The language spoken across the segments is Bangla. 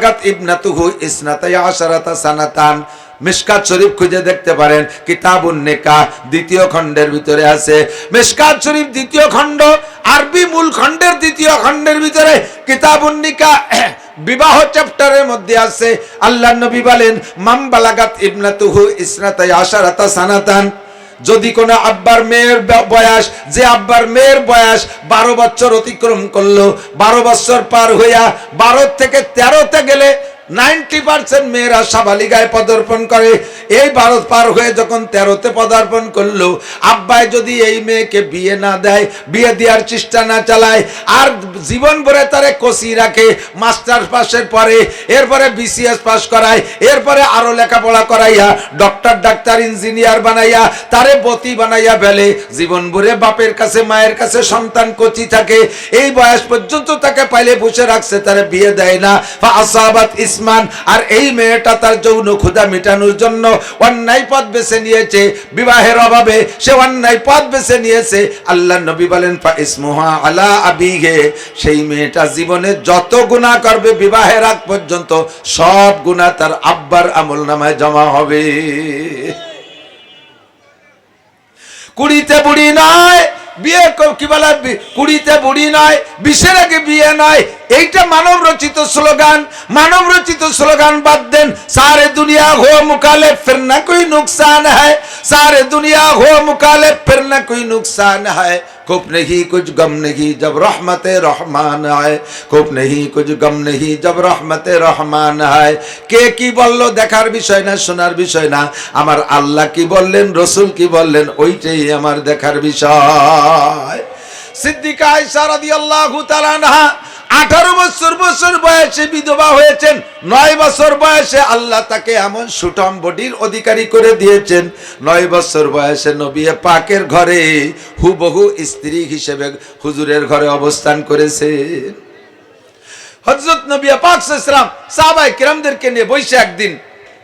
বালাগাত ইবনাতুহু ইসনাতাই আশারাতা সানাতান। মিশকাত শরীফ খুঁজে দেখতে পারেন, কিতাবুন নেকা দ্বিতীয় খণ্ডের ভিতরে আছে। মিশকাত শরীফ দ্বিতীয় খণ্ড, আরবি মূল খণ্ডের দ্বিতীয় খণ্ডের ভিতরে কিতাবুন নিকা বিবাহ চ্যাপ্টারের মধ্যে আছে। আল্লাহ নবী বলেন মাম বালাগাত ইবনাতুহু ইসনাতাই আশারাতা সানাতান। যদি কোনো আব্বার মেয়ের বয়স, যে আব্বার মেয়ের বয়স বারো বছর অতিক্রম করল, বারো বছর পার হইয়া বারো থেকে তেরোতে গেলে নাইনটি পার্সেন্ট মেয়েরা সাবালিগায় পদার্পণ করে। এই বারো পার হয়ে যখন তেরোতে পদার্পণ করল, আব্বাই যদি এই মেয়েকে বিয়ে না দেয়, বিয়ে দেওয়ার চেষ্টা না চালায়, আর জীবন ভরে তারে কষি রাখে মাস্টার পাসের পরে, এরপরে বিসিএস পাস করায়, এরপরে আরও লেখাপড়া করাইয়া, ডক্টর, ডাক্তার, ইঞ্জিনিয়ার বানাইয়া, তারে বতি বানাইয়া ফেলে। জীবন ভরে বাপের কাছে, মায়ের কাছে সন্তান কচি থাকে। এই বয়স পর্যন্ত তাকে পাইলে বসে রাখছে, তারে বিয়ে দেয় না। আসাবাত ইসমান আর এই মেয়েটা তার যৌন ক্ষুধা মেটানোর জন্য অন্যায় পথ বেছে নিয়েছে। বিবাহের অভাবে সে অন্যায় পথ বেছে নিয়েছে। আল্লাহ নবী বলেন ইসমুহা আলা আবিহে। সেই মেয়েটা জীবনে যত গুনাহ করবে বিবাহের আগ পর্যন্ত সব গুনাহ তার আব্বার আমল নামায় জমা হবে। কুড়িতে বুড়ি নয় বিয়ে কি বলে? কুড়িতে বুড়ি নয়, বিশের আগে বিয়ে নয়। এইটা মানব রচিত স্লোগান। মানব রচিত স্লোগান বাদ দেন। সারে দুনিয়া হো মুকালে, ফির না কই নুকসান হ্যাঁ। সারে দুনিয়া হো মুকালে, ফির না কই নুকসান হ্যাঁ। खूब नहीं कुछ गम नहीं जब रहमत रहमान आए खूब नहीं कुछ गम नहीं जब रहमत রহমান হয় কে কি বললো দেখার বিষয় না শোনার বিষয় না আমার আল্লাহ কি বললেন রসুল কি বললেন ওইটাই আমার দেখার বিষয় সিদ্দিকা আয়েশা রাদিয়াল্লাহু তাআলা আনহা আঠারো বছর বছর বয়সে বিধবা হয়েছেন, নয় বছর বয়সে আল্লাহ তাকে এমন সুটম বডির অধিকারী করে দিয়েছেন, নয় বছর বয়সে নবী পাকের ঘরে হুবহু স্ত্রী হিসেবে হুজুরের ঘরে অবস্থান করেছেন হজরত নবী পাক ইসলাম সাহাবাই কিরামদেরকে নিয়ে বসে একদিন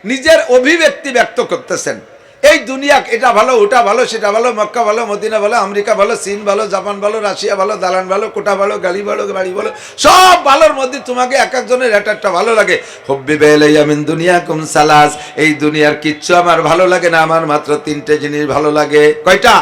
নিজের অভিব্যক্তি ব্যক্ত করতেছেন। এই দুনিয়া এটা ভালো, ওটা ভালো, সেটা ভালো, মক্কা ভালো, মদিনা ভালো, আমেরিকা ভালো, চীন ভালো, জাপান ভালো, রাশিয়া ভালো, দালান ভালো, কোটা ভালো, গাড়ি ভালো, বাড়ি ভালো, সব ভালোর মধ্যে তোমাকে এক একজনের একটা একটা ভালো লাগে। হব্বি বেলাইয়ামিন দুনিয়া কুম সালাস, এই দুনিয়ার কিচ্ছু আমার ভালো লাগে না, আমার মাত্র তিনটে জিনিস ভালো লাগে। কয়টা?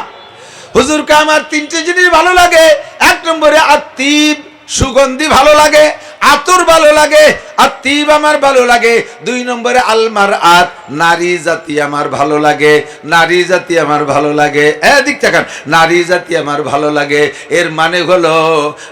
হুজুরকে আমার তিনটে জিনিস ভালো লাগে, এক নম্বরে আত্মীব সুগন্ধি ভালো লাগে, আতর ভালো লাগে আত্মীব আমার ভালো লাগে, দুই নম্বরে আলমার আত নারী জাতি আমার ভালো লাগে, নারী জাতি আমার ভালো লাগে। এদিক থাকান নারী জাতি আমার ভালো লাগে, এর মানে হলো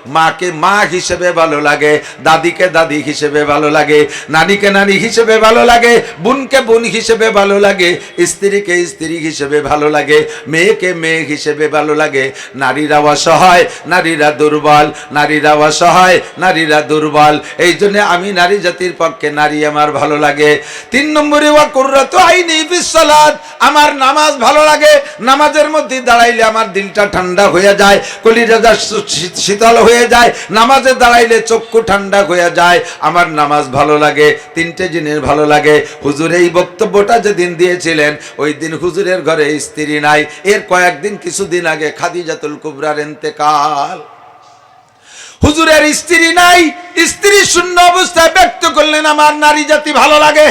মাকে মা হিসেবে ভালো লাগে, দাদিকে দাদি হিসেবে ভালো লাগে, নানিকে নানি হিসেবে ভালো লাগে, বোনকে বোন হিসেবে ভালো লাগে, স্ত্রীকে স্ত্রী হিসেবে ভালো লাগে, মেয়েকে মেয়ে হিসেবে ভালো লাগে। নারীরা অসহায়, নারীরা দুর্বল, নারীরা অসহায়, নারীরা দুর্বল। এই জন্য আমি নারী জাতির পক্ষে নারী আমার ভালো লাগে। তিন নম্বরে, ওয়া কুররাতু আইনি বিসসালাত। আমার নামাজ ভালো লাগে, নামাজের মধ্যে দাঁড়াইলে আমার দিলটা ঠান্ডা হয়ে যায় শী- শীতল হয়ে যায়, নামাজে দাঁড়াইলে চক্ষু ঠান্ডা হয়ে যায়, আমার নামাজ ভালো লাগে, তিনটে জিনিস ভালো লাগে। হুজুর এই বক্তব্যটা যেদিন দিয়েছিলেন, ওই দিন হুজুরের ঘরে স্ত্রী নাই, এর কয়েকদিন কিছুদিন আগে খাদিজাতুল কুবরার ইন্তেকাল। হুজুরের স্ত্রী নাই স্ত্রী শূন্য অবস্থায় ব্যক্ত করলেন আমার নারী জাতি ভালো লাগে?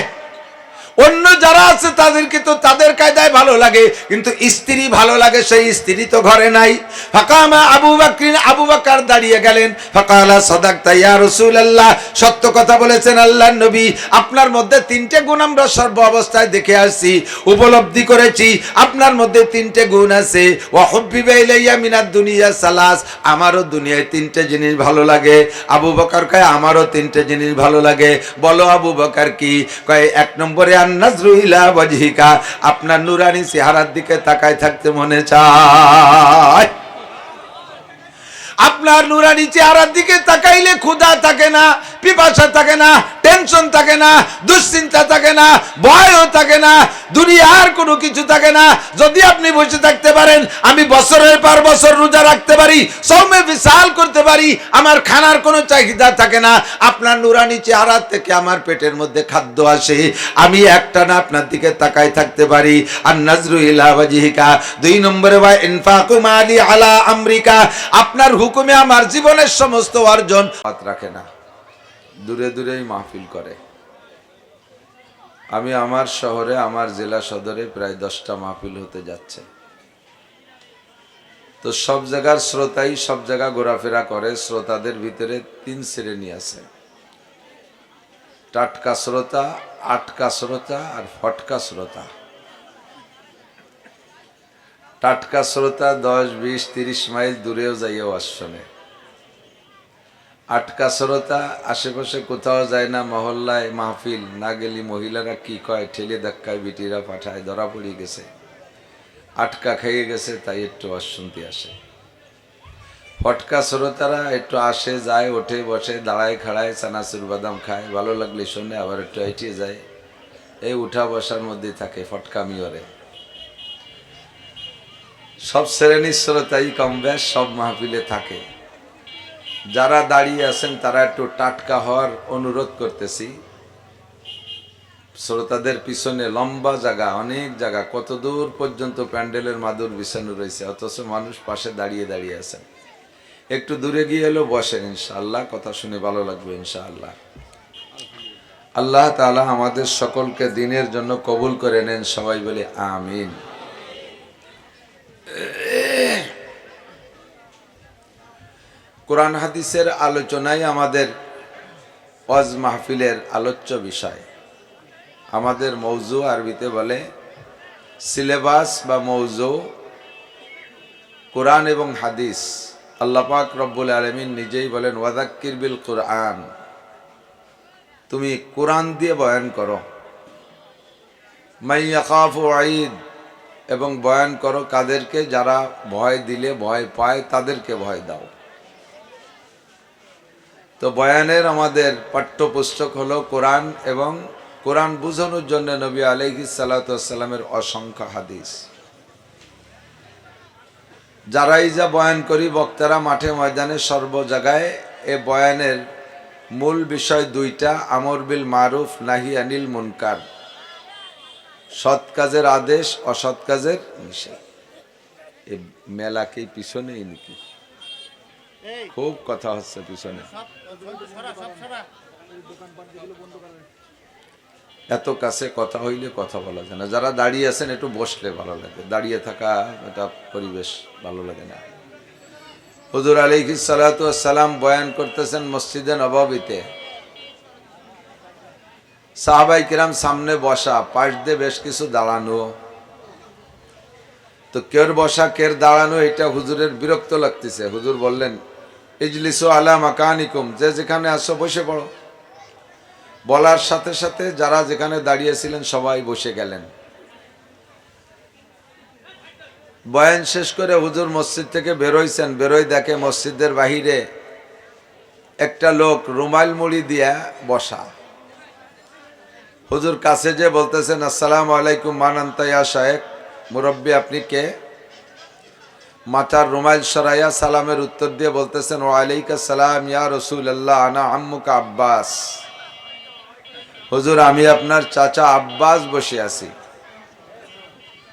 অন্য যারা আছে তাদেরকে তো তাদের কায়দায় ভালো লাগে, কিন্তু স্ত্রী ভালো লাগে, সেই স্ত্রী তো ঘরে নাই। ফাকামা আবু বাকরিন, আবু বাকার দাঁড়িয়ে গেলেন। ফাকালা সাদাকতা রসুল রাসূলুল্লাহ, সত্য কথা বলেছেন আল্লাহ নবী। আপনার মধ্যে তিনটে গুণ আমরা সর্ব অবস্থায় দেখে আসছি, উপলব্ধি করেছি। আপনার মধ্যে তিনটে গুণ আছে। ওয়া হুব্বিবা ইলাইয়া মিনাদ দুনিয়া সালাস, আমারও দুনিয়ায় তিনটে জিনিস ভালো লাগে। আবু বকর কয়, আমারও তিনটে জিনিস ভালো লাগে। বলো আবু বকর কি? কয়, এক নম্বরে আপনার নুরানি চেহারার দিকে তাকায় থাকতে মনে চায়। আপনার নুরানি চেহারার দিকে তাকাইলে ক্ষুধা থাকে না, পিপাসা থাকে না টেনশন থাকে না, দুশ্চিন্তা থাকে না, ভয়ও থাকে না, দুনিয়ার কোনো কিছু থাকে না। যদি আপনি বসে থাকতে পারেন, আমি বছরের পর বছর রোজা রাখতে পারি, সৌমে বিশাল করতে পারি, আমার খানার কোনো চাহিদা থাকে না। আপনার নুরানি চেহারা থেকে আমার পেটের মধ্যে খাদ্য আসে। আমি একটা না আপনার দিকে তাকাই থাকতে পারি। আর নজরু ইলাবাজিহিকা দুই নম্বরে বা ইনফাকু মালি আলা আমেরিকা। আপনার হুকুমে আমার জীবনের সমস্ত অর্জন। হাত রাখে না। দূরে দূরেই মাহফিল করে। আমি আমার শহরে, আমার জেলা সদরে প্রায় দশটা মাহফিল হতে যাচ্ছে। তো সব জায়গার শ্রোতাই সব জায়গা ঘোরাফেরা করে, শ্রোতাদের ভিতরে তিন শ্রেণি আছে। টাটকা শ্রোতা, আটকা শ্রোতা আর ফটকা শ্রোতা। টাটকা শ্রোতা দশ, বিশ, তিরিশ মাইল দূরেও যাইও আসনে আটকা শ্রোতা আশেপাশে কোথাও যায় না মহল্লায় মাহফিল, না গেলি মহিলারা কি কয়, ঠেলে ধাক্কায় বিটিরা পাঠায়, ধরা পড়ে গেছে। আটকা খেয়ে গেছে, তাই একটু অশুনতি আসে। ফটকা শ্রোতারা একটু আসে, যায়, ওঠে, বসে, দাঁড়ায়, খাড়ায়, চানাচুর, বাদাম খায়, ভালো লাগলে শোনে, আবার একটু এটিয়ে যায়। এই উঠা বসার মধ্যে থাকে ফটকামি ওরে সব শ্রেণির শ্রোতাই কম বেশ সব মাহফিলে থাকে। যারা দাঁড়িয়ে আছেন, তারা একটু টাটকা হওয়ার অনুরোধ করতেছি। শ্রোতাদের পিছনে লম্বা জায়গা, অনেক জায়গা, কত দূর পর্যন্ত প্যান্ডেলের মাদুর বিছানো রয়েছে, অথচ মানুষ পাশে দাঁড়িয়ে দাঁড়িয়ে আছেন। একটু দূরে গিয়ে এলো, বসেন ইনশাআল্লাহ, কথা শুনে ভালো লাগবে ইনশাআল্লাহ। আল্লাহ তাআলা আমাদের সকলকে দিনের জন্য কবুল করে নেন, সবাই বলে আমিন। কোরআন হাদিসের আলোচনাই আমাদের ওয়াজ মাহফিলের আলোচ্য বিষয়। আমাদের মৌজু আরবিতে বলে সিলেবাস বা মৌজু কোরআন এবং হাদিস। আল্লাহ পাক রব্বুল আলমিন নিজেই বলেন ওয়াদাক্কির বিল কোরআন। তুমি কোরআন দিয়ে বয়ান করো। মাইয়াকাফ আইদ। এবং বয়ান করো, কাদেরকে যারা ভয় দিলে, ভয় পায়, তাদেরকে ভয় দাও। তো বয়ানের আমাদের পাঠ্যপুস্তক হলো কোরআন এবং কোরআন বুঝানোর জন্য নবী আলহি সাল্লাতামের অসংখ্য হাদিস। যারাই যা বয়ান করি বক্তারা মাঠে ময়দানে সর্ব জায়গায় এ বয়ানের মূল বিষয় দুইটা আমর বিল মারুফ নাহি আনিল মুনকার। সৎ কাজের আদেশ অসৎ কাজের নিষেধ। এ মেলাকে পিছনেই নাকি? খুব কথা হচ্ছে পিছনে। এত কাছে কথা হইলে কথা বলা যায় না। যারা দাঁড়িয়ে আছেন, একটু বসলে ভালো লাগে। দাঁড়িয়ে থাকা এটা পরিবেশ ভালো লাগে না। হুজুর আলী সালাম বয়ান করতেছেন মসজিদে নবাবিতে। সাহাবাই কিরাম সামনে বসা, পাশ দিয়ে বেশ কিছু দাঁড়ানো। তো কের বসা, কের দাঁড়ানো, এটা হুজুরের বিরক্ত লাগতেছে। হুজুর বললেন ইজলিসু আলা মাকানিকুম, যে যেখানে আসো বসে পড়ো। বলার সাথে সাথে যারা যেখানে দাঁড়িয়েছিলেন সবাই বসে গেলেন। বয়ান শেষ করে হুজুর মসজিদ থেকে বেরোইছেন বেরোই দেখে মসজিদের বাহিরে একটা লোক রুমাইল মুড়ি দিয়া বসা। হুজুর কাছে যে বলতেছেন, আসসালাম আলাইকুম মানান্তাইয়া শাহেক মুরব্বী, আপনি কে? মাথার রুমাইল সরাইয়া সালামের উত্তর দিয়ে বলতেছেন ওয়ালাইকা সালাম ইয়া রসুল আল্লাহ আনা আম্মুকা আব্বাস। হুজুর, আমি আপনার চাচা আব্বাস বসে আছি।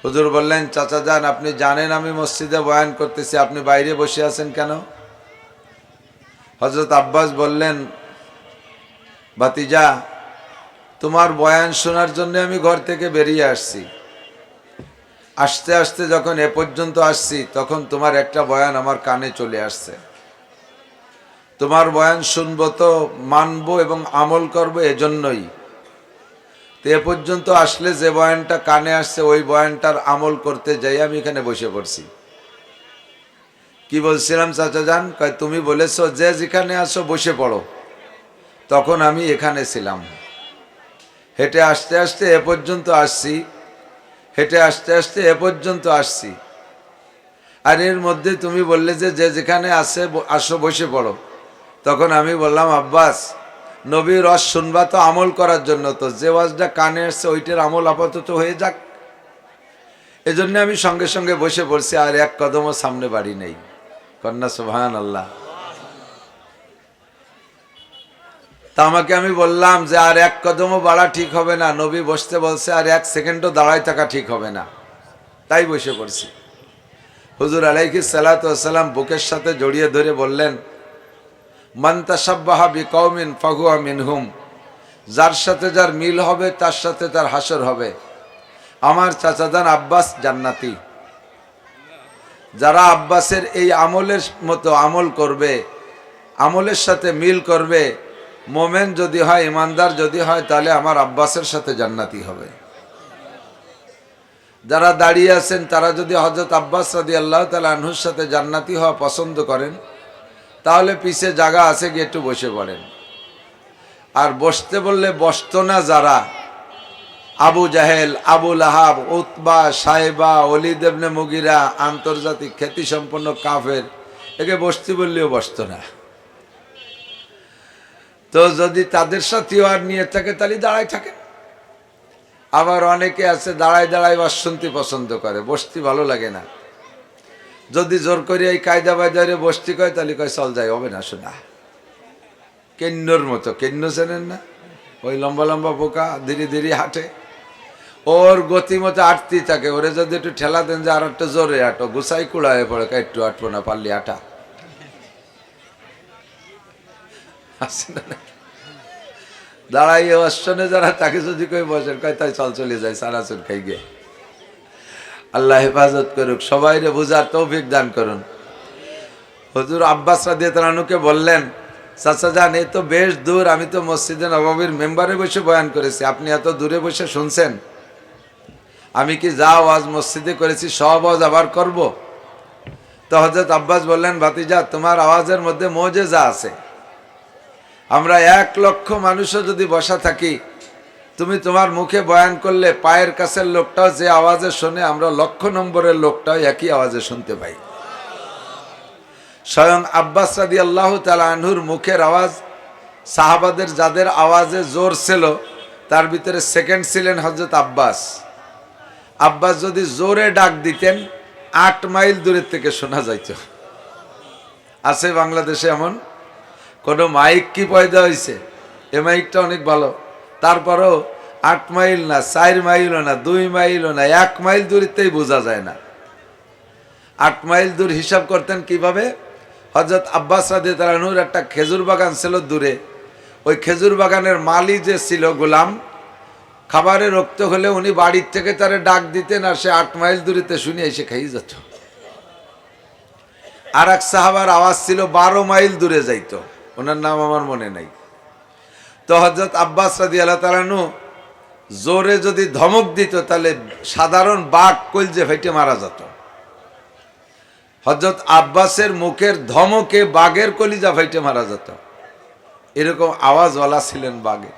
হুজুর বললেন, চাচা যান, আপনি জানেন আমি মসজিদে বয়ান করতেছি, আপনি বাইরে বসে আছেন কেন? হজরত আব্বাস বললেন, ভাতিজা, তোমার বয়ান শোনার জন্য আমি ঘর থেকে বেরিয়ে আসছি। আসতে আসতে যখন এ পর্যন্ত আসছি, তখন তোমার একটা বয়ান আমার কানে চলে আসছে। তোমার বয়ান শুনব তো, মানবো এবং আমল করব এজন্যই। তো এ পর্যন্ত আসলে যে বয়ানটা কানে আসছে, ওই বয়ানটার আমল করতে যাই আমি এখানে বসে পড়ছি। কি বলছিলাম চাচা যান কয়, তুমি বলেছ, যে যেখানে আসো বসে পড়ো। তখন আমি এখানে ছিলাম। হেঁটে আসতে আসতে এ পর্যন্ত আসছি। হেঁটে আসতে আসতে এ পর্যন্ত আসছি। আর এর মধ্যে তুমি বললে যে যে যেখানে আসে আসো, বসে পড়ো। তখন আমি বললাম, আব্বাস, নবীর রস শুনবা তো আমল করার জন্য তো। যে ওয়াজটা কানে আসছে, ওইটার আমল আপাতত হয়ে যাক। এজন্য আমি সঙ্গে সঙ্গে বসে পড়ছি, আর এক কদমও সামনে বাড়ি নেই। কন্যা সুভান আল্লাহ তা আমাকে আমি বললাম যে আর এক কদমও বাড়া ঠিক হবে না। নবী বসতে বলছে, আর এক সেকেন্ডও দাঁড়ায় থাকা ঠিক হবে না। তাই বসে পড়ছি। হুজুর আলাইকি সালাতাম বুকের সাথে জড়িয়ে ধরে বললেন মান্তাসাব্বাহা বি কৌমিন ফাহুয়া মিনহুম। যার সাথে যার মিল হবে, তার সাথে তার হাসর হবে। আমার চাচাদান আব্বাস জান্নাতি। যারা আব্বাসের এই আমলের মতো আমল করবে, আমলের সাথে মিল করবে মোমেন যদি হয়, ইমানদার যদি হয়, তাহলে আমার আব্বাসের সাথে জান্নাতি হবে। যারা দাঁড়িয়ে আছেন, তারা যদি হজরত আব্বাস রাদি আল্লাহ তালা আনহুর সাথে জান্নাতি হওয়া পছন্দ করেন, তাহলে পিছে জায়গা আছে গিয়ে একটু বসে পড়েন। আর বসতে বললে বসতো না যারা। আবু জাহেল আবুল আহাব উতবা সাহেবা অলিদেবনে মুগিরা, আন্তর্জাতিক খ্যাতিসম্পন্ন কাফের, একে বসতে বললেও বসতো না। তো যদি তাদের সাথেও আর নিয়ে থাকে, তাহলে দাঁড়ায় থাকে আবার অনেকে আছে, দাঁড়ায় দাঁড়ায় শুনতে পছন্দ করে, বসতে ভালো লাগে না। যদি জোর করে এই কায়দা বাজারে বসতে কয়, তাহলে কয়, চল যায় হবে না, শোনা। কেন্নর মতো, কেন্ন চেনেন না? ওই লম্বা লম্বা পোকা ধীরে ধীরে হাঁটে। ওর গতি মতো আটতেই থাকে, ওরে যদি একটু ঠেলা দেন যে আর একটু জোরে আটো গুছাই কুড়া হয়ে পড়ে একটু আটবো না, পারলি আটা আছে না অশ্বনে যারা তাকে যদি কই বসেন, কয়, তাই চল চলে যায় সারাচুর খাই গিয়ে আল্লাহ হেফাজত করুক বুঝার তৌফিক দান করুন। হুজুর আব্বাস বললেন, চাচা যান এ তো বেশ দূর, আমি তো মসজিদে নবাবির মেম্বারে বসে বয়ান করেছি, আপনি এত দূরে বসে শুনছেন? আমি কি যা আওয়াজ মসজিদে করেছি, সব আওয়াজ আবার করব? তো হজরত আব্বাস বললেন, ভাতিজা, তোমার আওয়াজের মধ্যে মজে যা আছে। আমরা এক লক্ষ মানুষও যদি বসা থাকি, তুমি তোমার মুখে বয়ান করলে পায়ের কাছের লোকটাও যে আওয়াজে শোনে, আমরা লক্ষ নম্বরের লোকটাও একই আওয়াজে শুনতে পাই। স্বয়ং আব্বাস রাদি আল্লাহ তালা আনহুর মুখের আওয়াজ, সাহাবাদের যাদের আওয়াজে জোর ছিল, তার ভিতরে সেকেন্ড ছিলেন হজরত আব্বাস। আব্বাস যদি জোরে ডাক দিতেন, আট মাইল দূরের থেকে শোনা যাইত। আছে বাংলাদেশে এমন? কোনো মাইক কি পয়দা হয়েছে এ মাইকটা অনেক ভালো। তারপরও আট মাইল না, চার মাইলও না, দুই মাইলও না, এক মাইল দূরত্বেই বোঝা যায় না। আট মাইল দূর হিসাব করতেন কীভাবে? হজরত আব্বাস রাদে তালানুর একটা খেজুর বাগান ছিল দূরে। ওই খেজুর বাগানের মালি যে ছিল গোলাম, খাবারে রক্ত হলে উনি বাড়ির থেকে তারে ডাক দিতেন আর সে আট মাইল দূরেতে শুনে এসে খাই যেত। আর এক সাহাবার আওয়াজ ছিল, বারো মাইল দূরে যাইতো। ওনার নাম আমার মনে নাই। তো হজরত আব্বাস রাদি আল্লাহ তালানু জোরে যদি ধমক দিত, তাহলে সাধারণ বাঘ কলজে ফেটে মারা যেত। হজরত আব্বাসের মুখের ধমকে বাঘের কলিজা ফাইটে মারা যেত। এরকম আওয়াজওয়ালা ছিলেন বাঘে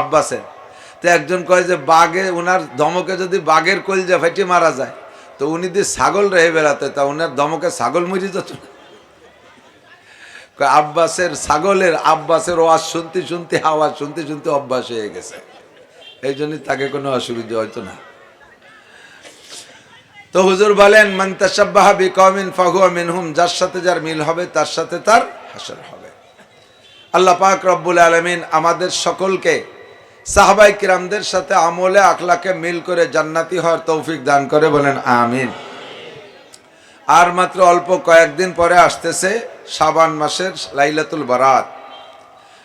আব্বাসের। তো একজন কয় যে, বাঘে ওনার ধমকে যদি বাঘের কলিজা ফাইটে মারা যায়, তো উনি দিয়ে ছাগল রেহে বেড়াতে, তা ওনার ধমকে ছাগল মরি যেত না। আব্বাসের ছাগলের আব্বাসের ওয়াজ শুনতে শুনতে আওয়াজ শুনতে শুনতে অভ্যাস হয়ে গেছে। এই জন্য তাকে কোনো অসুবিধা হয়তো না। তো হুজুর বলেন, মান মিনহুম যার সাথে যার মিল হবে, তার সাথে তার হাসর হবে। আল্লাহ পাক রব্বুল আলামিন আমাদের সকলকে সাহাবাই কিরামদের সাথে আমলে আখলাকে মিল করে জান্নাতি হওয়ার তৌফিক দান করে বলেন, আমিন। আর মাত্র অল্প কয়েকদিন পরে আসতেছে সাবান মাসের লাইলাতুল বারাত।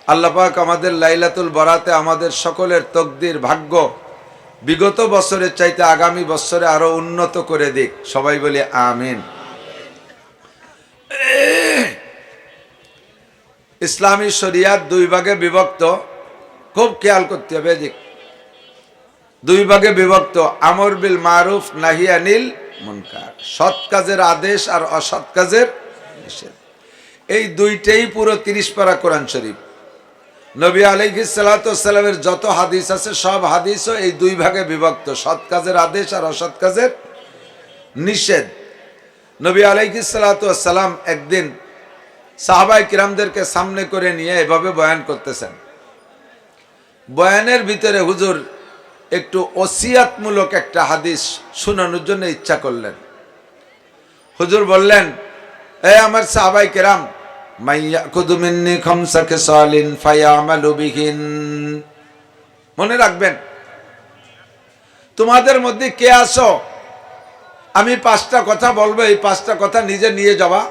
আল্লাহ পাক আমাদের লাইলাতুল বারাতে আমাদের সকলের তকদির ভাগ্য বিগত বছরের চাইতে আগামী বছরে আরও উন্নত করে দিক। সবাই বলি আমিন। ইসলামী শরিয়াত দুই ভাগে বিভক্ত। খুব খেয়াল করতে হবে দুই ভাগে বিভক্ত। আমর বিল মারুফ নাহিয়ানিল মুনকার সৎ কাজের আদেশ আর অসৎ কাজের নিষেধ। এই দুইটাই পুরো তিরিশ পারা কোরআন শরীফ। নবী আলাইহি সালামের যত হাদিস আছে, সব হাদিসও এই দুই ভাগে বিভক্ত। সৎ কাজের আদেশ আর অসৎ কাজের নিষেধ। নবী আলাইহি সালাম একদিন সাহাবাই কিরামদেরকে সামনে করে নিয়ে এভাবে বয়ান করতেছেন। বয়ানের ভিতরে হুজুর একটু ওসিয়াতমূলক একটা হাদিস শোনানোর জন্য ইচ্ছা করলেন। হুজুর বললেন, এ আমার সাহাবাই কিরাম মনে রাখবেন, তোমাদের মধ্যে কে আসো আমি পাঁচটা কথা বলব, এই পাঁচটা কথা নিজে নিয়ে যাওয়া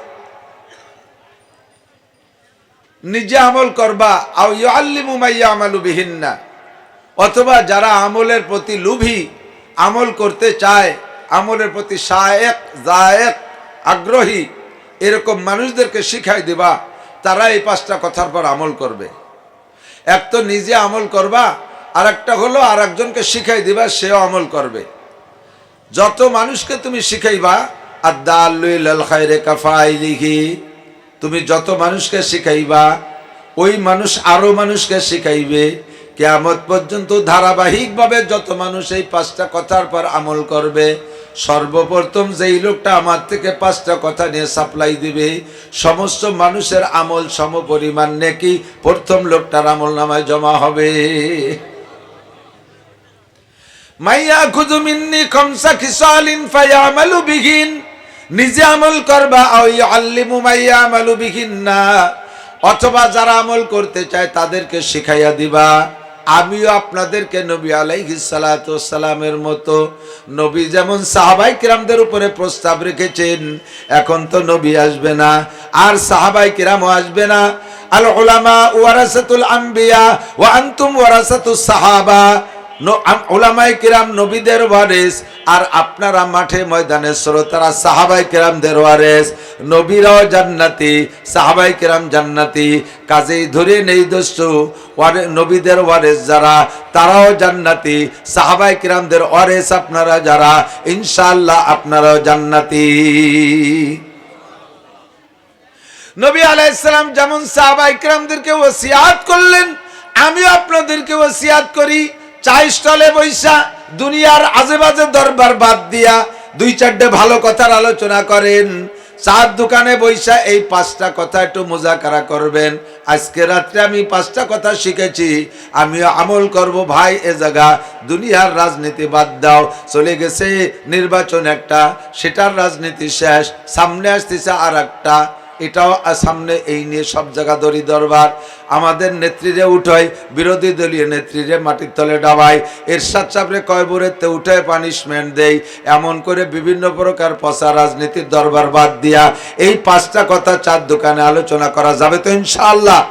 নিজে আমল করবা। আও ইয়াল্লিমু মাইয়া আমালু বিহিন্না। অথবা যারা আমলের প্রতি লোভী আমল করতে চায়, আমলের প্রতি শায়েক জায়েক, আগ্রহী এরকম মানুষদেরকে শিখাই দিবা তারা এই পাঁচটা কথার পর আমল করবে। এক তো নিজে আমল করবা আর একটা হলো আর একজনকে শিখাই দিবা, সেও আমল করবে। যত মানুষকে তুমি শিখাইবা আর দাল খাইরে কাফাইলিহি, তুমি যত মানুষকে শিখাইবা, ওই মানুষ আরও মানুষকে শিখাইবে। কেয়ামত পর্যন্ত ধারাবাহিকভাবে যত মানুষ এই পাঁচটা কথার পর আমল করবে, সর্বপ্রথম যেই লোকটা আমার থেকে পাঁচটা কথা নিয়ে সাপ্লাই দিবে, সমস্ত মানুষের আমল সম পরিমাণ নেকি, প্রথম লোকটার আমল নামায় জমা হবে। মাইয়া খুদু মিন্নি খমসা খিসালিন ফায়ামালু বিহিন, নিজে আমল করবা, ওই ইয়াল্লিমু মাইয়া আমালু বিহিন না, অথবা যারা আমল করতে চায় তাদেরকে শিখাইয়া দিবা। আমিও আপনাদেরকে নবী সালামের মতো নবী যেমন সাহাবাই কিরামদের উপরে প্রস্তাব রেখেছেন, এখন তো নবী আসবে না, আর সাহাবাই কিরামও আসবে না। আল ওলামা ওয়ারাসাতুল আম্বিয়া ওয়া আনতুম ওয়ারাসাতুস সাহাবা। ওলামাই কিরাম নবীদের ওয়ারেস, আর আপনারা মাঠে ময়দানে শ্রোতারা সাহাবাই কিরামদের ওয়ারেস। নবীরাও জান্নাতি সাহাবাই কিরাম জান্নাতি। কাজেই ধরে নেই দোস্ত, ওয়ারে, নবীদের ওয়ারেস যারা, তারাও জান্নাতি। সাহাবাই কিরামদের ওয়ারেস আপনারা যারা, ইনশাআল্লাহ আপনারাও জান্নাতি। নবী আলাইসালাম যেমন সাহাবাই কিরামদেরকে ওসিয়াত করলেন, আমিও আপনাদেরকে ওসিয়াত করি। চাই স্টলে বৈশা দুনিয়ার আজেবাজে দরবার বাদ দিয়া দুই চারটে ভালো কথার আলোচনা করেন। চার দোকানে বৈশা এই পাঁচটা কথা একটু মোজাকারা করবেন। আজকে রাত্রে আমি পাঁচটা কথা শিখেছি। আমিও আমল করব ভাই, এ জায়গা দুনিয়ার রাজনীতি বাদ দাও। চলে গেছে নির্বাচন একটা, সেটার রাজনীতি শেষ। সামনে আসতেছে আর একটা এটাও সামনে এই নিয়ে সব জায়গা দড়ি দরবার। আমাদের নেত্রীরে উঠায় বিরোধী দলীয় নেত্রীরে মাটির তলে ডাবাই। এরশাদ চাপড়ে কয়বরেতে উঠায় পানিশমেন্ট দেই। এমন করে বিভিন্ন প্রকার পচা রাজনীতির দরবার বাদ দিয়া এই পাঁচটা কথা চার দোকানে আলোচনা করা যাবে তো ইনশাআল্লাহ।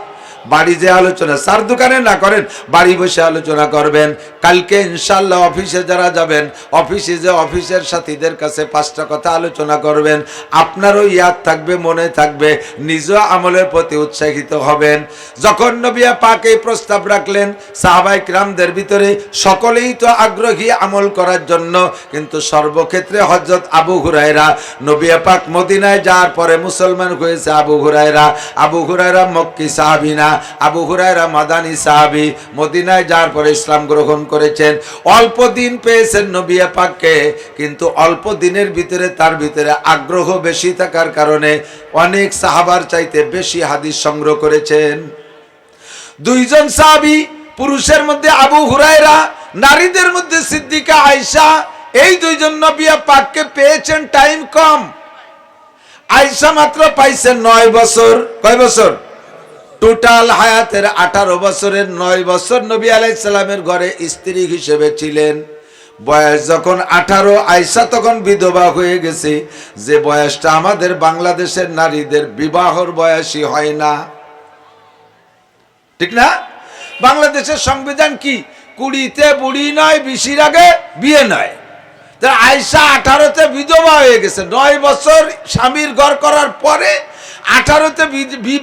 বাড়ি যে আলোচনা, স্যার দোকানে না করেন, বাড়ি বসে আলোচনা করবেন। কালকে ইনশাল্লাহ অফিসে যারা যাবেন, অফিসে যে অফিসের সাথীদের কাছে পাঁচটা কথা আলোচনা করবেন আপনারও ইয়াদ থাকবে, মনে থাকবে, নিজ আমলের প্রতি উৎসাহিত হবেন। যখন নবিয়া পাক এই প্রস্তাব রাখলেন সাহাবাই ক্রামদের ভিতরে সকলেই তো আগ্রহী আমল করার জন্য, কিন্তু সর্বক্ষেত্রে হজরত আবু হুরায়রা নবিয়া পাক মদিনায় যাওয়ার পরে মুসলমান হয়েছে আবু হুরায়রা। আবু হুরায়রা মক্কি সাহাবিনা আবু হুরায়রা মাদানী সাহাবি মদিনায় যাওয়ার পরে ইসলাম গ্রহণ করেছেন। অল্প দিন পেয়েছেন নবিয়া পাককে, কিন্তু অল্প দিনের ভিতরে তার ভিতরে আগ্রহ বেশি থাকার কারণে অনেক সাহাবার চাইতে বেশি হাদিস সংগ্রহ করেছেন। দুইজন সাহাবি, পুরুষের মধ্যে আবু হুরায়রা, নারীদের মধ্যে সিদ্দিকা আয়সা এই দুইজন নবিয়া পাককে পেয়েছেন টাইম কম। আয়সা মাত্র পাইছেন নয় বছর। কয় বছর? টোটাল হায়াতের আঠারো বছরের নয় বছর নবী আলাইসাল্লামের ঘরে স্ত্রী হিসেবে ছিলেন। বয়স যখন আঠারো আয়সা তখন বিধবা হয়ে গেছে। যে বয়সটা আমাদের বাংলাদেশের নারীদের বিবাহর বয়সী হয় না। ঠিক না? বাংলাদেশের সংবিধান কি? কুড়িতে বুড়ি নয়, বিশির আগে বিয়ে নয়। তা আয়সা আঠারোতে বিধবা হয়ে গেছে। নয় বছর স্বামীর ঘর করার পরে আঠারোতে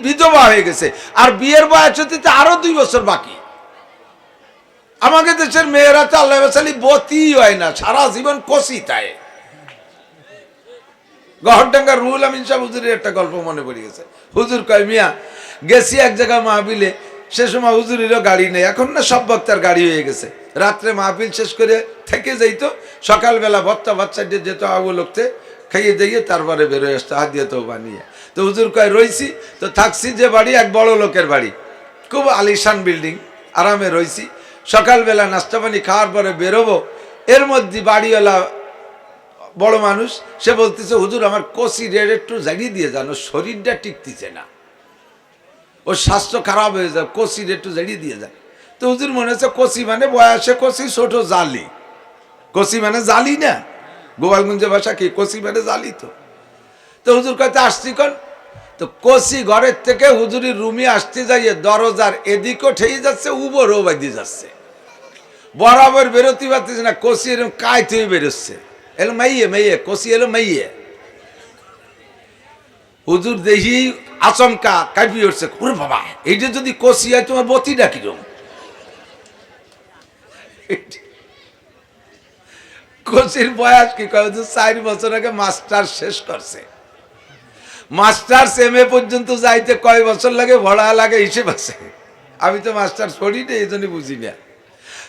বিধবা হয়ে গেছে। আর বিয়ের বয়স হতে আরও দুই বছর বাকি। আমাকে দেশের মেয়েরা তো আল্লাহ বতি হয় না, সারা জীবন কষি তাই। গহরডাঙ্গার রুহুল আমিন সাহেব হুজুরের একটা গল্প মনে পড়ে গেছে। হুজুর কয়, মিয়া, গেছি এক জায়গায় মাহবিলে সে সময় হুজুরেরও গাড়ি নেই, এখন না সব বক্তার গাড়ি হয়ে গেছে। রাত্রে মাহফিল শেষ করে থেকে যাইতো, সকালবেলা বত্তা বাচ্চা যেত আবু লোকতে, খাইয়ে দিয়ে তারপরে বেরোয় আসতো, হাত দিয়ে তো বানিয়ে তো হুজুর কয়, রইছি? তো থাকছি যে বাড়ি, এক বড় লোকের বাড়ি। খুব আলিশান বিল্ডিং, আরামে রইছি। সকালবেলা নাস্তা পানি খাওয়ার পরে বেরোবো। এর মধ্যে বাড়িওয়ালা বড় মানুষ, সে বলতেছে, হুজুর, আমার কষি রেড একটু জাগিয়ে দিয়ে জানো শরীরটা টিকতেছে না। ওর স্বাস্থ্য খারাপ হয়ে যায় কষি একটু জাগিয়ে দিয়ে যায় তো হুজুর মনে হচ্ছে কষি মানে বয়সে কষি ছোট জালি। কষি মানে জালি না? গোপালগঞ্জের ভাষা কি? কষি মানে জালি তো। তো হুজুর কাছে আসছি কন? তো কষি ঘরের থেকে হুজুরি রুমি আসতে যাইয়ে দরজার এদিকও ঠেয়ে যাচ্ছে উবরও বাদি যাচ্ছে। বরাবর বেরোতে পারতেছে না কষি এরকম কায় তুই বেরোচ্ছে। এলো মাইয়ে মাইয়ে কষি এলো মাইয়ে। হুজুর দেখি আচমকা কাঁপি উঠছে, ওরে বাবা, এইটা যদি কষি হয়, তোমার বতি বতিটা কিরম? কষির বয়স কি কয়? চার বছর আগে মাস্টার শেষ করছে। মাস্টার এম এ পর্যন্ত যাইতে কয় বছর লাগে, ভরা লাগে, হিসেব আছে। আমি তো মাস্টার পড়ি না, এই জন্য বুঝি না।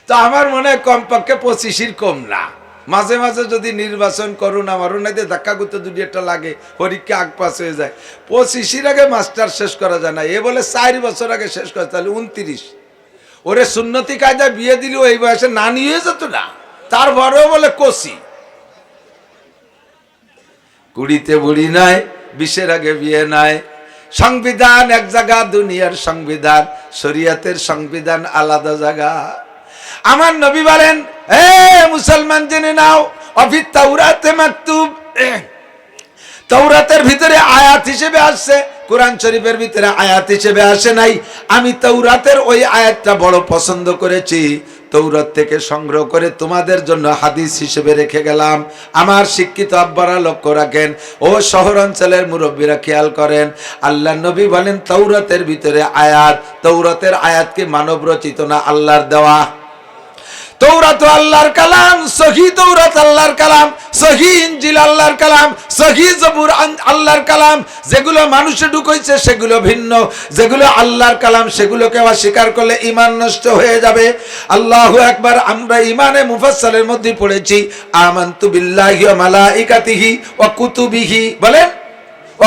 তো আমার মনে হয় কমপক্ষে পঁচিশির কম না। মাঝে মাঝে যদি নির্বাচন করুন আমার ওনাদের ধাক্কা করতে দুটি একটা লাগে, পরীক্ষা আগ পাস হয়ে যায়। পঁচিশির আগে মাস্টার শেষ করা যায় না। এ বলে চার বছর আগে শেষ করে তাহলে উনত্রিশ। ওরে সুন্নতি কায়দায় বিয়ে দিলেও এই বয়সে নানি হয়ে যেত না। তার বড়ও বলে কষি কুড়িতে বুড়ি নয় বিশের আগে বিয়ে নয় সংবিধান এক জায়গা, দুনিয়ার সংবিধান, শরিয়াতের সংবিধান আলাদা জায়গা। আমার নবী বলেন হে মুসলমান জেনে নাও অফিস তাওরাতে মাকতুব। তৌরাতের ভিতরে আয়াত হিসেবে আসছে, কোরআন শরীফের ভিতরে আয়াত হিসেবে আসে নাই। আমি তৌরাতের ওই আয়াতটা বড় পছন্দ করেছি। তৌরাত থেকে সংগ্রহ করে তোমাদের জন্য হাদিস হিসেবে রেখে গেলাম। আমার শিক্ষিত আব্বারা লক্ষ্য রাখেন, ও শহর অঞ্চলের মুরব্বীরা খেয়াল করেন, আল্লাহ নবী বলেন, তৌরতের ভিতরে আয়াত, তৌরতের আয়াতকে মানব রচিত না, আল্লাহর দেওয়া। তৌরাত আল্লাহর কালাম, সহি তৌরাত আল্লাহর কালাম, সহি ইনজিল আল্লাহর কালাম, সহি জবুর আল্লাহর কালাম। যেগুলো মানুষে ঢুকইছে, সেগুলো ভিন্ন। যেগুলো আল্লাহর কালাম, সেগুলোকে অস্বীকার করলে ইমান নষ্ট হয়ে যাবে। আল্লাহু একবার আমরা ইমানে মুফাসসালের মধ্যে পড়েছি। আমান্তু বিল্লাহি ওয়া মালাইকাতিহি ওয়া কুতুবিহি। বলেন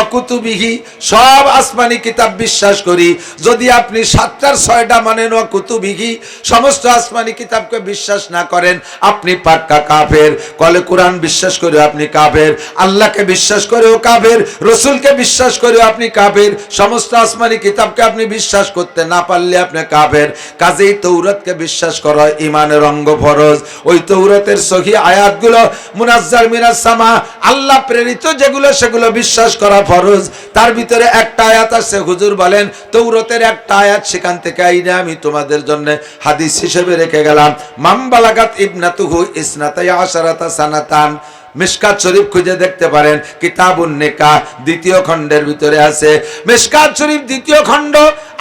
অকুতুবিহি সব আসমানি কিতাব বিশ্বাস করি। যদি আপনি সাতটার ছয়টা মানেন অকুতুবিহি সমস্ত আসমানি কিতাবকে বিশ্বাস না করেন, আপনি পাক্কা কাফের। কলে কোরআন বিশ্বাস করে আপনি কাফের। আল্লাহকে বিশ্বাস করেও কাফের, রসুলকে বিশ্বাস করেও আপনি কাফের। সমস্ত আসমানি কিতাবকে আপনি বিশ্বাস করতে না পারলে আপনি কাফের। কাজেই তৌরতকে বিশ্বাস করা ইমানের অঙ্গ ফরজ। ওই তৌরতের সহি আয়াতগুলো মুনাজ্জার মিনাজ সামা, আল্লাহ প্রেরিত যেগুলো, সেগুলো বিশ্বাস করা ফরজ। তার ভিতরে একটা আয়াত আছে, হুজুর বলেন, তৌরতের একটা আয়াত সেখান থেকে আইনে আমি তোমাদের জন্য হাদিস হিসেবে রেখে গেলাম। মামবালাগাত ইবনাতুহু ইসনাতাই আশারাতা সানাতান। মিসকাত শরীফ খুঁজে দেখতে পারেন, কিতাবুন নেকা, দ্বিতীয় খণ্ডের ভিতরে আছে। মিসকাত শরীফ দ্বিতীয় খণ্ড,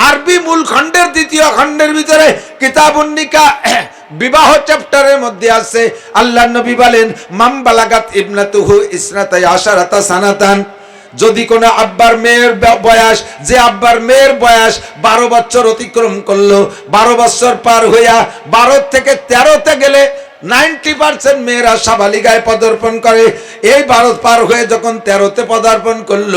আরবি মূল খণ্ডের দ্বিতীয় খণ্ডের ভিতরে কিতাবুন নিকা, বিবাহ চ্যাপ্টারের মধ্যে আছে। আল্লাহ নবী বলেন মাম বালাগাত ইবনাতুহু ইসনাতাই আশারাতা সানাতান। যদি কোনো আব্বার মেয়ের বয়স, যে আব্বার মেয়ের বয়স বারো বছর অতিক্রম করল, বারো বছর পার হইয়া বারো থেকে তেরোতে গেলে নাইনটি পার্সেন্ট মেয়েরা সাবালিকায় পদার্পণ করে। এই বারো পার হয়ে যখন তেরোতে পদার্পণ করল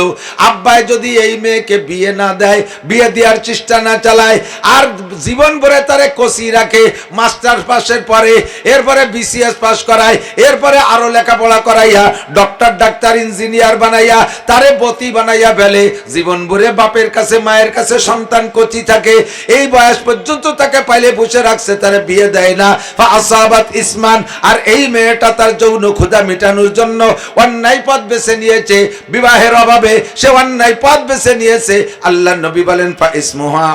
আব্বায় যদি এই মেয়েকে বিয়ে না দেয়, বিয়ে দেওয়ার চেষ্টা না চালায়, আর জীবন ভরে তারে কষি রাখে মাস্টার পাসের পরে, এরপরে বিসিএস পাস করায়, এরপরে আরও লেখাপড়া করাইয়া, ডক্টর, ডাক্তার, ইঞ্জিনিয়ার বানাইয়া, তারে বতি বানাইয়া ফেলে। জীবন ভরে বাপের কাছে, মায়ের কাছে সন্তান কচি থাকে। এই বয়স পর্যন্ত তাকে পাইলে বসে রাখছে, তারে বিয়ে দেয় না। ফা আসাবাত ইসমান আর এই মেয়েটা তার যৌন ক্ষুধা মেটানোর জন্য অন্যায় পথ বেছে নিয়েছে। বিবাহের অভাবে সে অন্যায় পথ বেছে নিয়েছে। আল্লাহ নবী বলেন ফা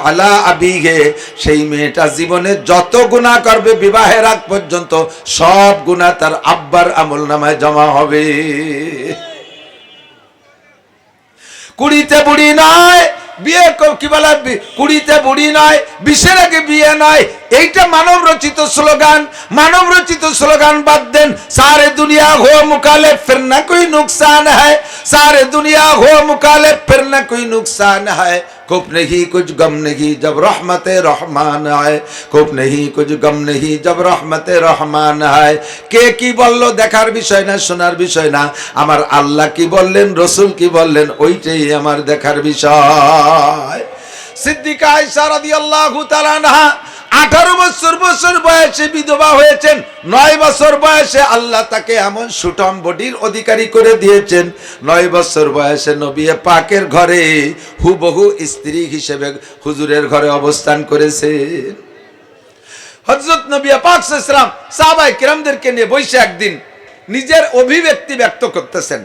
আলা আবিহে। সেই মেয়েটা জীবনে যত গুনাহ করবে বিবাহের আগ পর্যন্ত সব গুনাহ তার আব্বার আমল নামায় জমা হবে। কুড়িতে বুড়ি নয় বিয়ে কি বলে কুড়িতে বুড়ি নয় বিশের আগে বিয়ে নয়, এইটা মানব রচিত স্লোগান, মানব রচিত স্লোগান বাদ দেন, সারে দুনিয়া হো মুকালে ফির না কোই নুকসান হ্যায় সারে দুনিয়া হো মুকালে ফির না কোই নুকসান হ্যায় खूब नहीं कुछ गम नहीं जब रहमत रहमान है खूब नहीं कुछ गम नहीं जब रहमत রহমান হয় কে কি বলল দেখার বিষয় না শোনার বিষয় না আমার আল্লাহ কি বললেন রসুল কি বললেন ওইটাই আমার দেখার বিষয় সিদ্দিকা আয়সা রাদিয়াল্লাহু তাআলা আনহা আঠারো বছর বছর বয়সে বিধবা হয়েছেন, নয় বছর বয়সে আল্লাহ তাকে এমন সুটম বডির অধিকারী করে দিয়েছেন, নয় বছর বয়সে নবী পাকের ঘরে হুবহু স্ত্রী হিসেবে হুজুরের ঘরে অবস্থান করেছেন। হজরত নবী পাক ইসলাম কিরামদেরকে নিয়ে বসে একদিন নিজের অভিব্যক্তি ব্যক্ত করতেছেন।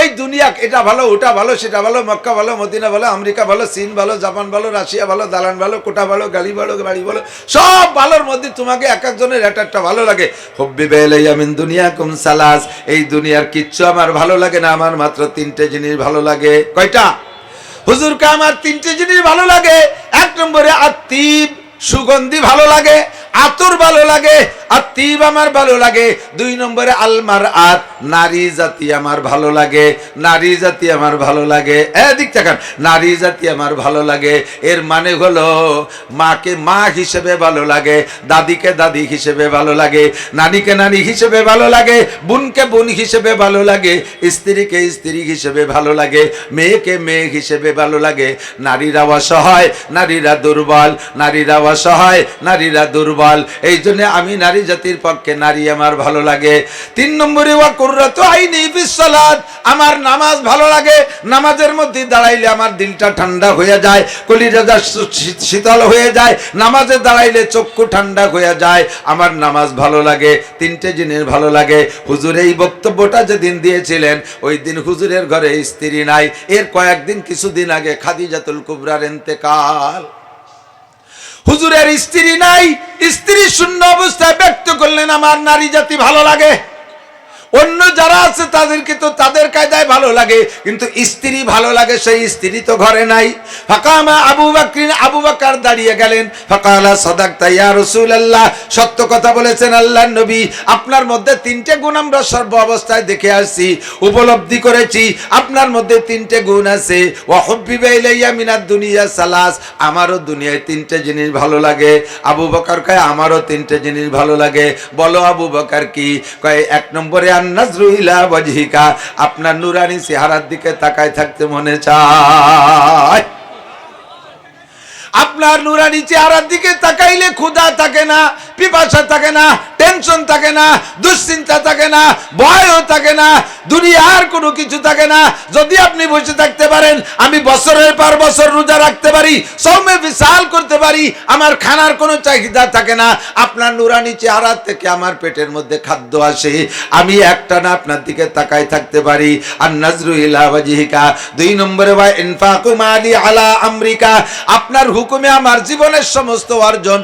এই দুনিয়া এটা ভালো, ওটা ভালো, সেটা ভালো, মক্কা ভালো, মদিনা ভালো, আমেরিকা ভালো, চীন ভালো, জাপান ভালো, রাশিয়া ভালো, দালান ভালো, কোটা ভালো গাড়ি ভালো, বাড়ি ভালো, সব ভালোর মধ্যে তোমাকে এক একজনের একটা একটা ভালো লাগে। হব্বি বেলাইয়ামিন দুনিয়া কুম সালাস, এই দুনিয়ার কিচ্ছু আমার ভালো লাগে না, আমার মাত্র তিনটে জিনিস ভালো লাগে। কয়টা? হুজুরকে আমার তিনটে জিনিস ভালো লাগে, এক নম্বরে আত্মীব সুগন্ধি ভালো লাগে, আতর ভালো লাগে আর আত্মীব আমার ভালো লাগে, দুই নম্বরে আলমার আর নারী জাতি আমার ভালো লাগে, নারী জাতি আমার ভালো লাগে। এদিক থাকান নারী জাতি আমার ভালো লাগে, এর মানে হলো মাকে মা হিসেবে ভালো লাগে, দাদিকে দাদি হিসেবে ভালো লাগে, নানিকে নানি হিসেবে ভালো লাগে, বোনকে বোন হিসেবে ভালো লাগে, স্ত্রীকে স্ত্রী হিসেবে ভালো লাগে, মেয়েকে মেয়ে হিসেবে ভালো লাগে। নারীরা অসহায়, নারীরা দুর্বল, নারীরা অসহায়, নারীরা দুর্বল। এই জন্য আমি নারী জাতির পক্ষে নারী আমার ভালো লাগে। তিন নম্বরে ওয়া আমার নামাজ ভালো লাগে, নামাজের মধ্যে দাঁড়াইলে আমার দিলটা ঠান্ডা হয়ে যায় শী- শীতল হয়ে যায়, নামাজে দাঁড়াইলে চক্ষু ঠান্ডা হয়ে যায়, আমার নামাজ ভালো লাগে, তিনটে জিনিস ভালো লাগে। হুজুর এই বক্তব্যটা যেদিন দিয়েছিলেন, ওই দিন হুজুরের ঘরে স্ত্রী নাই, এর কয়েকদিন কিছুদিন আগে খাদিজাতুল কুবরার ইন্তেকাল। হুজুরের স্ত্রী নাই, স্ত্রী শূন্য অবস্থায় ব্যক্ত করলেন, আমার নারী জাতি ভালো লাগে। অন্য যারা আছে তাদেরকে তো তাদের কায়দায় ভালো লাগে, কিন্তু স্ত্রী ভালো লাগে, সেই স্ত্রী তো ঘরে নাই। ফাকামা আবু বাকরিন, আবু বাকার দাঁড়িয়ে গেলেন। ফাকালা তাইয়া রসুল আল্লাহ সত্য কথা বলেছেন আল্লাহ নবী। আপনার মধ্যে তিনটে গুণ আমরা সর্ব অবস্থায় দেখে আসছি, উপলব্ধি করেছি। আপনার মধ্যে তিনটে গুণ আছে। ওয়া হুব্বিবা ইলাইয়া মিনাদ দুনিয়া সালাস, আমারও দুনিয়ায় তিনটে জিনিস ভালো লাগে। আবু বকর কয়, আমারও তিনটে জিনিস ভালো লাগে। বলো আবু বকর কি? কয়, এক নম্বরে আপনার নুরানি চেহারার দিকে তাকায় থাকতে মনে চায়। আপনার নুরানি চেহারার দিকে তাকাইলে ক্ষুধা থাকে না, পিপাসা থাকে না টেনশন থাকে না, দুশ্চিন্তা থাকে না, ভয়ও থাকে না, দুনিয়ার কোনো কিছু থাকে না। যদি আপনি বসে থাকতে পারেন, আমি বছরের পর বছর রোজা রাখতে পারি, সৌমে বিশাল করতে পারি, আমার খানার কোনো চাহিদা থাকে না। আপনার নুরানি চেহারা থেকে আমার পেটের মধ্যে খাদ্য আসে, আমি একটা না আপনার দিকে তাকাই থাকতে পারি। আর নজরু ইলা দুই নম্বরে বা ইনফাকু মালি আলা আমরিকা, আপনার হুকুমে আমার জীবনের সমস্ত অর্জন